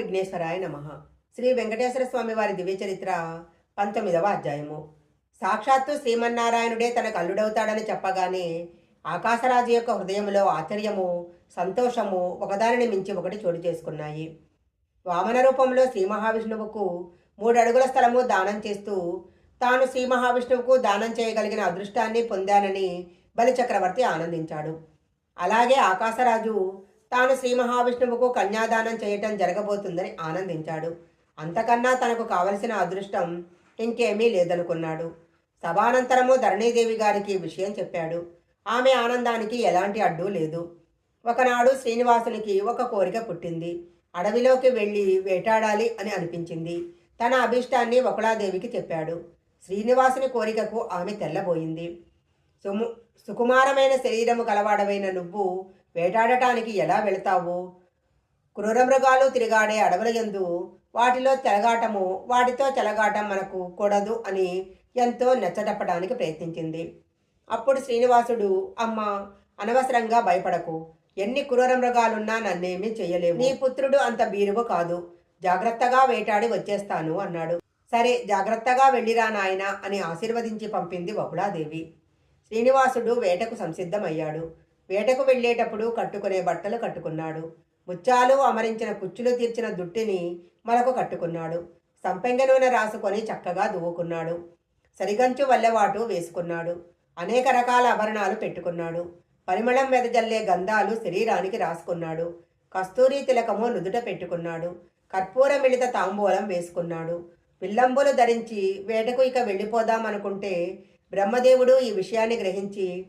విఘ్నేశ్వరాయ నమ. శ్రీ వెంకటేశ్వర స్వామి వారి దివ్యచరిత్ర పంతొమ్మిదవ అధ్యాయము. సాక్షాత్తు శ్రీమన్నారాయణుడే తనకు అల్లుడవుతాడని చెప్పగానే ఆకాశరాజు యొక్క హృదయంలో ఆశ్చర్యము సంతోషము ఒకదానిని మించి ఒకటి చోటు చేసుకున్నాయి. వామన రూపంలో శ్రీ మహావిష్ణువుకు మూడు అడుగుల స్థలము దానం చేస్తూ తాను శ్రీ మహావిష్ణువుకు దానం చేయగలిగిన అదృష్టాన్ని పొందానని బలిచక్రవర్తి ఆనందించాడు. అలాగే ఆకాశరాజు తాను శ్రీ మహావిష్ణువుకు కన్యాదానం చేయటం జరగబోతుందని ఆనందించాడు. అంతకన్నా తనకు కావలసిన అదృష్టం ఇంకేమీ లేదనుకున్నాడు. సభానంతరము ధరణీదేవి గారికి విషయం చెప్పాడు. ఆమె ఆనందానికి ఎలాంటి అడ్డు లేదు. ఒకనాడు శ్రీనివాసునికి ఒక కోరిక పుట్టింది. అడవిలోకి వెళ్ళి వేటాడాలి అని అనిపించింది. తన అభిష్టాన్ని ఒకళాదేవికి చెప్పాడు. శ్రీనివాసుని కోరికకు ఆమె తెల్లబోయింది. సుము సుకుమారమైన శరీరము కలవాడవైన నువ్వు వేటాడటానికి ఎలా వెళతావు? క్రూరమృగాలు తిరిగాడే అడవుల యందు వాటిలో తెలగాటము వాటితో చెలగాటం మనకు కూడదు అని ఎంతో నచ్చటప్పడానికి ప్రయత్నించింది. అప్పుడు శ్రీనివాసుడు అమ్మ అనవసరంగా భయపడకు. ఎన్ని క్రూర మృగాలున్నా నన్నేమీ చెయ్యలేవు. నీ పుత్రుడు అంత బీరువు కాదు. జాగ్రత్తగా వేటాడి వచ్చేస్తాను అన్నాడు. సరే జాగ్రత్తగా వెళ్ళిరా నాయనా అని ఆశీర్వదించి పంపింది బహుళాదేవి శ్రీనివాసుడు వేటకు సంసిద్ధమయ్యాడు. వేటకు వెళ్ళేటప్పుడు కట్టుకునే బట్టలు కట్టుకున్నాడు. ముత్యాలు అమరించిన కుచ్చులు తీర్చిన దుట్టిని మనకు కట్టుకున్నాడు. సంపెంగ నూనె రాసుకొని చక్కగా దువ్వుకున్నాడు. సరిగంచు వల్లెవాటు వేసుకున్నాడు. అనేక రకాల ఆభరణాలు పెట్టుకున్నాడు. పరిమళం వెదజల్లే గంధాలు శరీరానికి రాసుకున్నాడు. కస్తూరి తిలకము నుదుట పెట్టుకున్నాడు. కర్పూర మిళిత తాంబూలం వేసుకున్నాడు. విల్లంబులు ధరించి వేటకు ఇక వెళ్ళిపోదామనుకుంటే బ్రహ్మదేవుడు ఈ విషయాన్ని గ్రహించి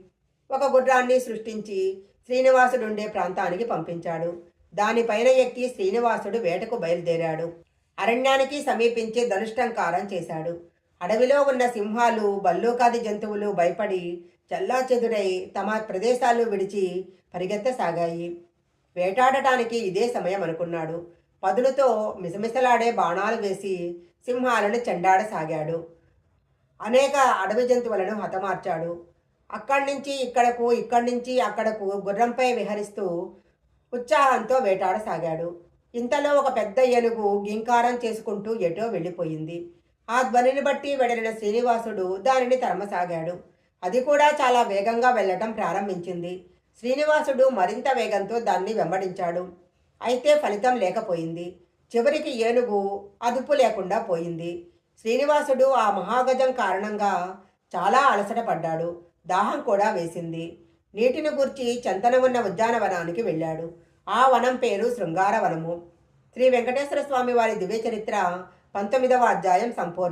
ఒక గుర్రాన్ని సృష్టించి శ్రీనివాసుడుండే ప్రాంతానికి పంపించాడు. దానిపైన ఎక్కి శ్రీనివాసుడు వేటకు బయలుదేరాడు. అరణ్యానికి సమీపించి ధనుష్టంకారం చేశాడు. అడవిలో ఉన్న సింహాలు బల్లూకాది జంతువులు భయపడి చల్లాచెదురై తమ ప్రదేశాలు విడిచి పరిగెత్తసాగాయి. వేటాడటానికి ఇదే సమయం అనుకున్నాడు. పదులతో మిసమిసలాడే బాణాలు వేసి సింహాలను చెండాడసాగాడు. అనేక అడవి జంతువులను హతమార్చాడు. అక్కడి నుంచి ఇక్కడకు ఇక్కడి నుంచి అక్కడకు గుర్రంపై విహరిస్తూ ఉత్సాహంతో వేటాడసాగాడు. ఇంతలో ఒక పెద్ద ఏనుగు గింకారం చేసుకుంటూ ఎటో వెళ్ళిపోయింది. ఆ ధ్వనిని బట్టి వెడలిన శ్రీనివాసుడు దానిని తరమసాగాడు. అది కూడా చాలా వేగంగా వెళ్ళటం ప్రారంభించింది. శ్రీనివాసుడు మరింత వేగంతో దాన్ని వెంబడించాడు. అయితే ఫలితం లేకపోయింది. చివరికి ఏనుగు అదుపు లేకుండా పోయింది. శ్రీనివాసుడు ఆ మహాగజం కారణంగా చాలా అలసట పడ్డాడు. దాహం కూడా వేసింది. నీటిని గూర్చి చంతన ఉన్న ఉద్యానవనానికి వెళ్ళాడు. ఆ వనం పేరు శృంగార వనము శ్రీ వెంకటేశ్వర స్వామి వారి దివ్య చరిత్ర పంతొమ్మిదవ అధ్యాయం సంపూర్ణ